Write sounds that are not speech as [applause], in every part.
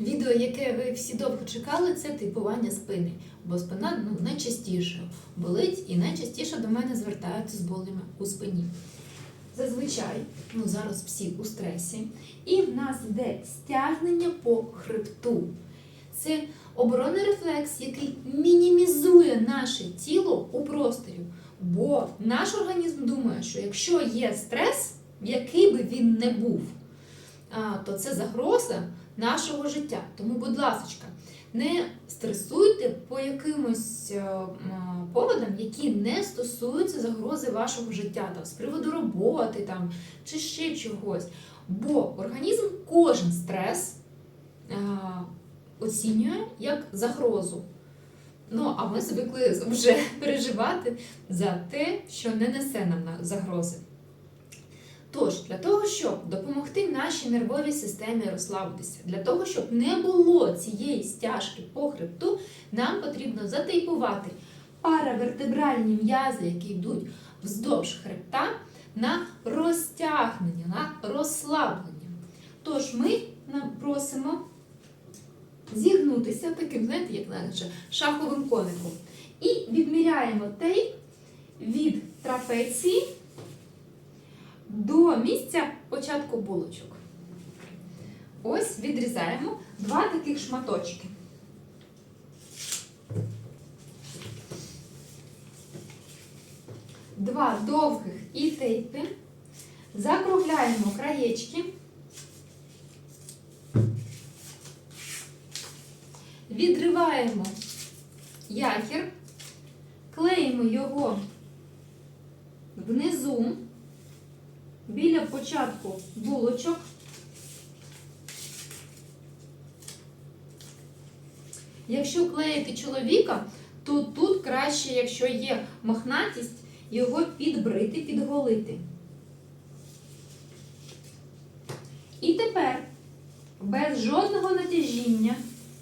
Відео, яке ви всі довго чекали, це типування спини. Бо спина ну, найчастіше болить і найчастіше до мене звертаються з болями у спині. Зазвичай, ну зараз всі у стресі, і в нас йде стягнення по хребту. Це оборонний рефлекс, який мінімізує наше тіло у просторі. Бо наш організм думає, що якщо є стрес, який би він не був, то це загроза нашого життя. Тому, будь ласка, не стресуйте по якимось е, поводам, які не стосуються загрози вашого життя, там, з приводу роботи там, чи ще чогось. Бо організм кожен стрес е, оцінює як загрозу. Ну, а ми звикли вже [laughs] переживати за те, що не несе нам на- загрози. Тож, для того, щоб допомогти нашій нервовій системі розслабитися, для того, щоб не було цієї стяжки по хребту, нам потрібно затейпувати паравертебральні м'язи, які йдуть вздовж хребта, на розтягнення, на розслаблення. Тож ми просимо зігнутися таким, знаєте, як наче шаховим коником. І відміряємо тейп від трапеції до місця початку булочок. Ось відрізаємо два таких шматочки. Два довгих і тейпи. Закругляємо краєчки. Відриваємо якір, клеїмо його внизу біля початку булочок. Якщо клеїти чоловіка, то тут краще, якщо є мохнатість, його підбрити, підголити. І тепер без жодного натяжіння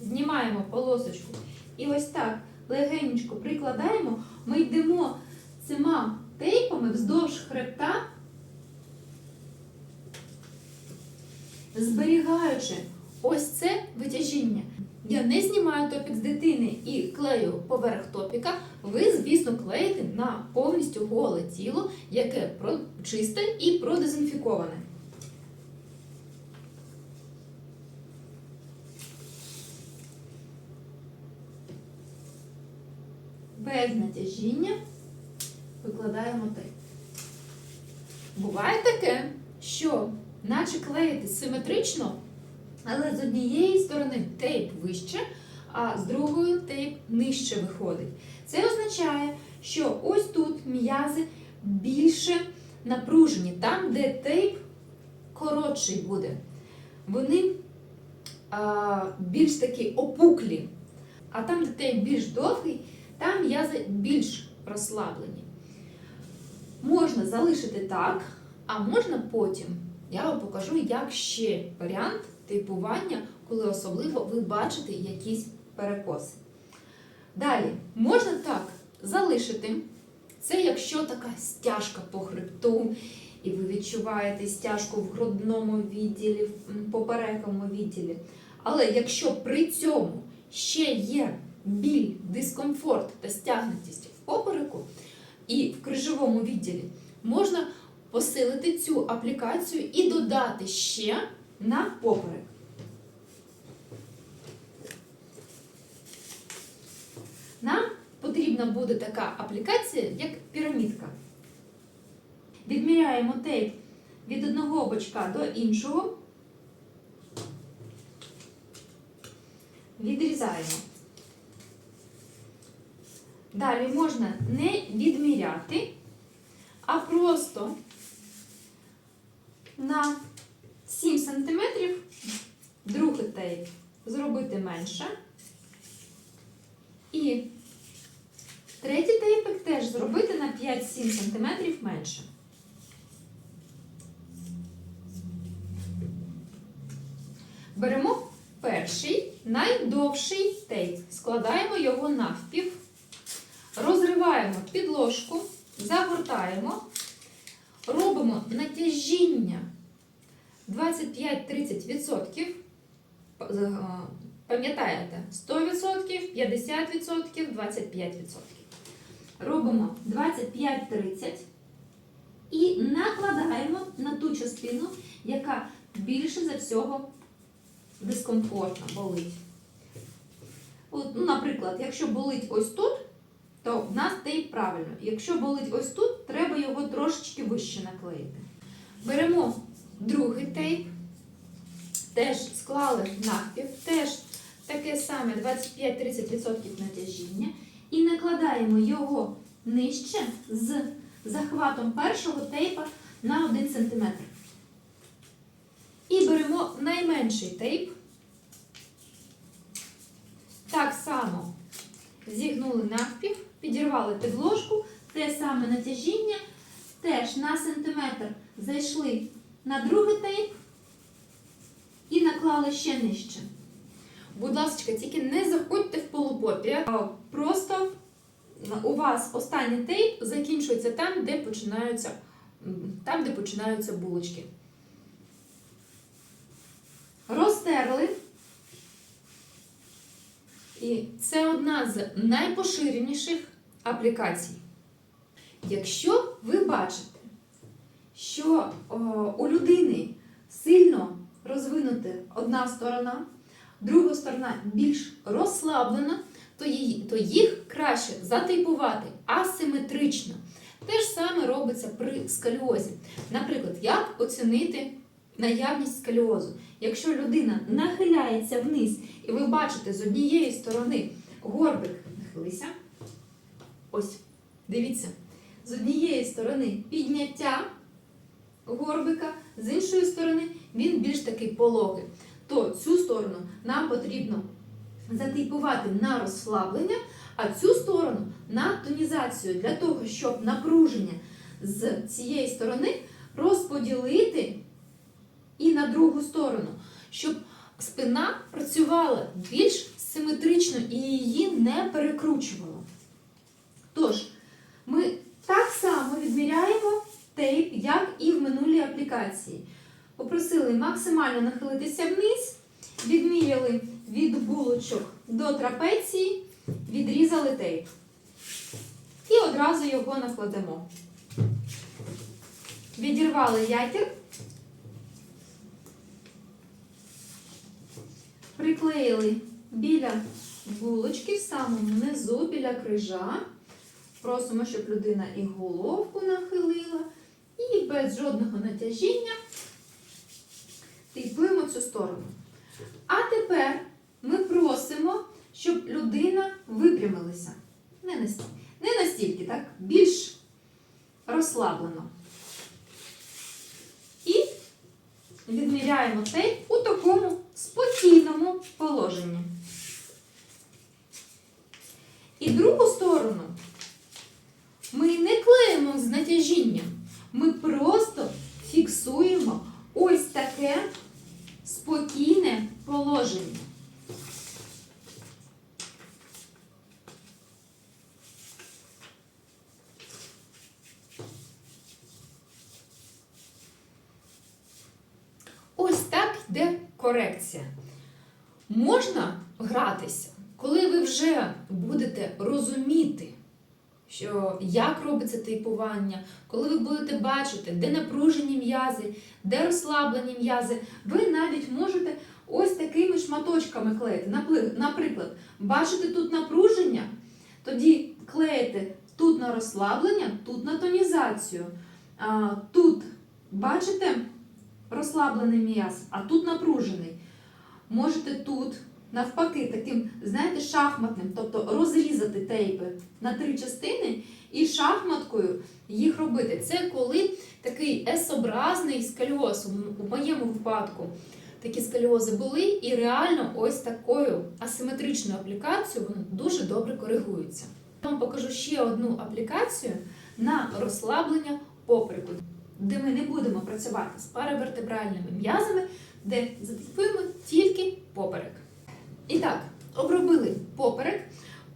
знімаємо полосочку і ось так легенечко прикладаємо, ми йдемо цими тейпами вздовж хребта, зберігаючи ось це витяжіння. Я не знімаю топік з дитини і клею поверх топіка. Ви, звісно, клеїте на повністю голе тіло, яке чисте і продезінфіковане. Без натяжіння викладаємо тейп. Буває таке, що наче клеїти симетрично, але з однієї сторони тейп вище, а з другої тейп нижче виходить. Це означає, що ось тут м'язи більше напружені, там, де тейп коротший буде. Вони а, більш такі опуклі. А там, де тейп більш довгий, там м'язи більш розслаблені. Можна залишити так, а можна потім. Я вам покажу, як ще варіант типування, коли особливо ви бачите якісь перекоси. Далі, можна так залишити. Це якщо така стяжка по хребту, і ви відчуваєте стяжку в грудному відділі, в поперековому відділі. Але якщо при цьому ще є біль, дискомфорт та стягнутість в попереку і в крижовому відділі, можна посилити цю аплікацію і додати ще на поперек. Нам потрібна буде така аплікація, як пірамідка. Відміряємо тейп від одного бочка до іншого. Відрізаємо. Далі можна не відміряти, а просто на 7 см другий тейп зробити менше. І третій тейпик теж зробити на 5-7 см менше. Беремо перший найдовший тейп, складаємо його навпів, розриваємо підложку, загортаємо, робимо натяжіння 25-30%, П- з- е, Пам'ятаєте, 100%, 50%, 25%. Робимо 25-30 і накладаємо на ту частину, яка більше за всього дискомфортно болить. От, ну, наприклад, якщо болить ось тут, то в нас тейп правильно. Якщо болить ось тут, треба його трошечки вище наклеїти. Беремо другий тейп, теж склали навпів, теж таке саме 25-30% натяжіння. І накладаємо його нижче з захватом першого тейпа на 1 см. І беремо найменший тейп. Так само зігнули навпів, підірвали підложку, те саме натяжіння, теж на сантиметр зайшли на другий тейп і наклали ще нижче. Будь ласка, тільки не заходьте в полупопір'я. а Просто у вас останній тейп закінчується там, де починаються, там, де починаються булочки. Розтерли. І це одна з найпоширеніших аплікацій. Якщо ви бачите, що о, у людини сильно розвинута одна сторона, друга сторона більш розслаблена, то, її, то їх краще затейпувати асиметрично. Те ж саме робиться при сколіозі. Наприклад, як оцінити наявність сколіозу? Якщо людина нахиляється вниз, і ви бачите з однієї сторони горбик, нахилися, ось, дивіться, з однієї сторони підняття горбика, з іншої сторони він більш такий пологий. То цю сторону нам потрібно затейпувати на розслаблення, а цю сторону на тонізацію для того, щоб напруження з цієї сторони розподілити і на другу сторону, щоб спина працювала більш симетрично і її не перекручувало. Тож, ми так само відміряємо тейп, як і в минулій аплікації. Попросили максимально нахилитися вниз, відміряли від булочок до трапеції, відрізали тейп. І одразу його накладемо. Відірвали якір, приклеїли біля булочки в самому низу, біля крижа. Просимо, щоб людина і головку нахилила, і без жодного натяжіння тейпуємо цю сторону. А тепер ми просимо, щоб людина випрямилася. Не настільки, не настільки так, більш розслаблено. І відміряємо тейп у такому спокійному положенні. І другу сторону ми не клеїмо з натяжінням. Ми просто фіксуємо ось таке спокійне положення. Ось так йде корекція. Можна гратися, коли ви вже будете розуміти, що як робиться тейпування, коли ви будете бачити, де напружені м'язи, де розслаблені м'язи, ви навіть можете ось такими шматочками клеїти. Наприклад, бачите тут напруження, тоді клеїте тут на розслаблення, тут на тонізацію. Тут бачите розслаблений м'яз, а тут напружений. Можете тут навпаки таким, знаєте, шахматним, тобто розрізати тейпи на три частини і шахматкою їх робити. Це коли такий есобразний сколіоз, у моєму випадку такі сколіози були, і реально ось такою асиметричною аплікацією вони дуже добре коригуються. Я вам покажу ще одну аплікацію на розслаблення попереку, де ми не будемо працювати з паравертебральними м'язами, де затипуємо тільки поперек. І так, обробили поперек,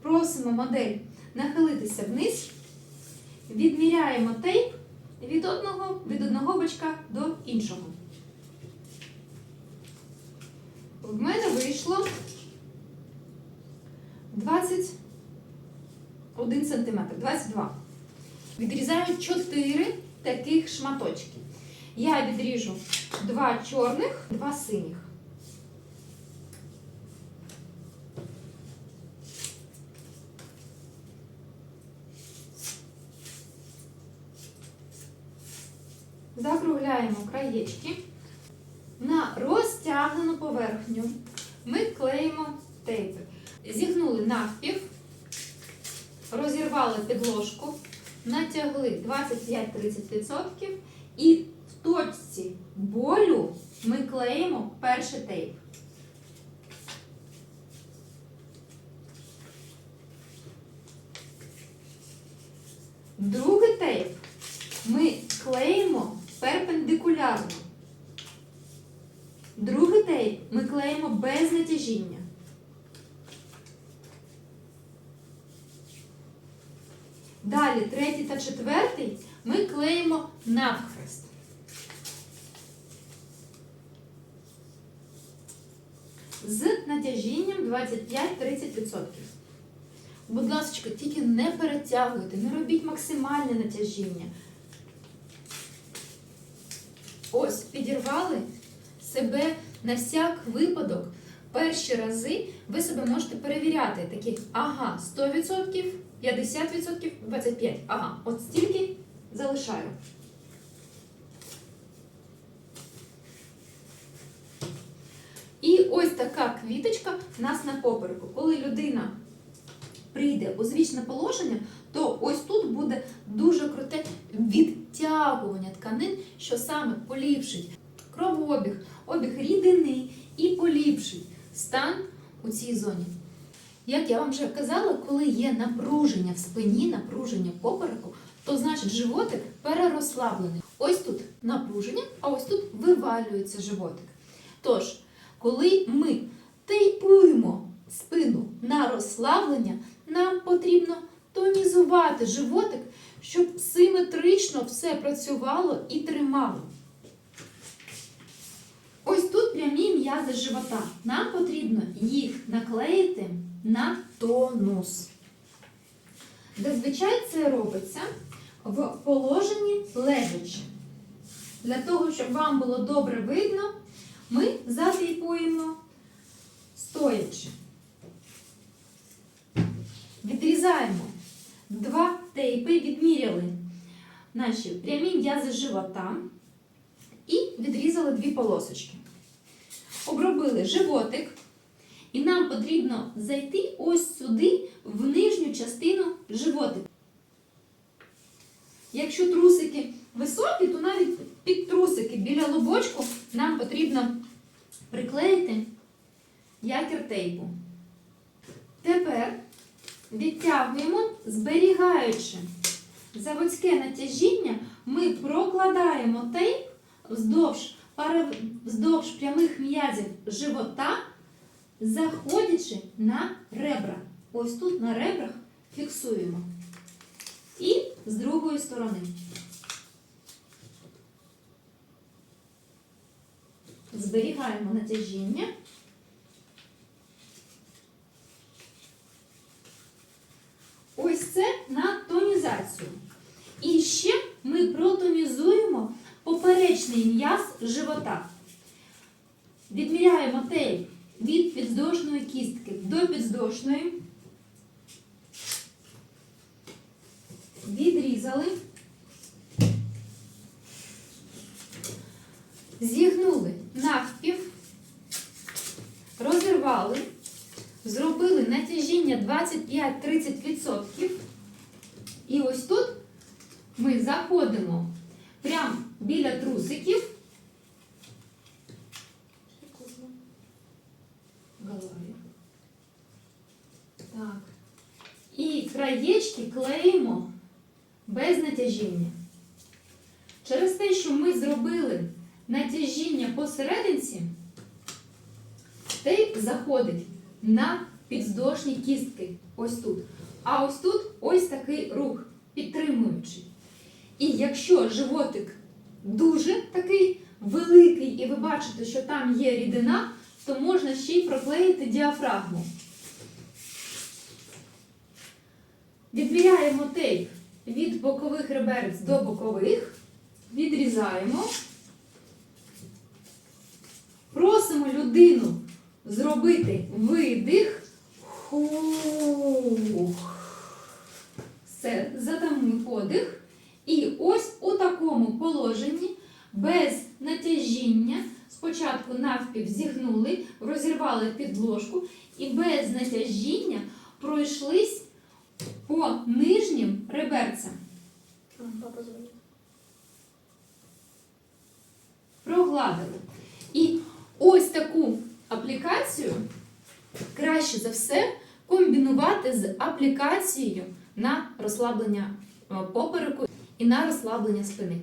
просимо модель нахилитися вниз, відміряємо тейп від одного, від одного бочка до іншого. В мене вийшло 21 см, 22. Відрізаю 4 таких шматочки. Я відріжу два чорних, два синіх. Закругляємо краєчки. На розтягнену поверхню ми клеїмо тейпи. Зігнули навпів, розірвали підложку, натягли 25-30% і в точці болю ми клеїмо перший тейп. Другий тейп ми клеїмо перпендикулярно. Другий тейп ми клеїмо без натяжіння. Далі третій та четвертий ми клеїмо навхрест. З натяжінням 25-30%. Будь ласка, тільки не перетягуйте, не робіть максимальне натяжіння. Ось, підірвали себе на всяк випадок. Перші рази ви себе можете перевіряти. Такі, ага, 100%, 50%, 25%. Ага, от стільки залишаю. І ось така квіточка в нас на попереку. Коли людина прийде у звічне положення, то ось тут буде дуже круте відтягування тканин, що саме поліпшить кровообіг, обіг рідини і поліпшить стан у цій зоні. Як я вам вже казала, коли є напруження в спині, напруження попереку, то значить животик перерозслаблений. Ось тут напруження, а ось тут вивалюється животик. Тож, коли ми тейпуємо спину на розслаблення, нам потрібно тонізувати животик, щоб симетрично все працювало і тримало. Ось тут прямі м'язи живота. Нам потрібно їх наклеїти на тонус. Зазвичай це робиться в положенні лежачи. Для того, щоб вам було добре видно, ми затейпуємо стоячи. Відрізаємо два тейпи, відміряли наші прямі м'язи живота і відрізали дві полосочки. Обробили животик, і нам потрібно зайти ось сюди, в нижню частину животика. Якщо трусики високі, то навіть під трусики біля лобочку нам потрібно приклеїти якір тейпу. Тепер відтягуємо, зберігаючи заводське натяжіння, ми прокладаємо тейп вздовж, вздовж прямих м'язів живота, заходячи на ребра. Ось тут на ребрах фіксуємо. І з другої сторони. Зберігаємо натяжіння. Ось це на тонізацію. І ще ми протонізуємо поперечний м'яз живота. Відміряємо тейп від підвздошної кістки до підвздошної. Відрізали. Зігнули навпів, розірвали, зробили натяжіння 25-30%. І ось тут ми заходимо прямо біля трусиків. Так. І краєчки клеїмо без натяжіння. Через те, що ми зробили натяжіння посерединці, тейп заходить на підвздошні кістки. Ось тут. А ось тут ось такий рух, підтримуючий. І якщо животик дуже такий великий, і ви бачите, що там є рідина, то можна ще й проклеїти діафрагму. Відміряємо тейп від бокових реберць до бокових, відрізаємо. Просимо людину зробити видих. Хух. Все, затамуй подих. І ось у такому положенні, без натяжіння, спочатку навпів зігнули, розірвали підложку і без натяжіння пройшлись по нижнім реберцям. Прогладили. І ось таку аплікацію краще за все комбінувати з аплікацією на розслаблення е, попереку і на розслаблення спини.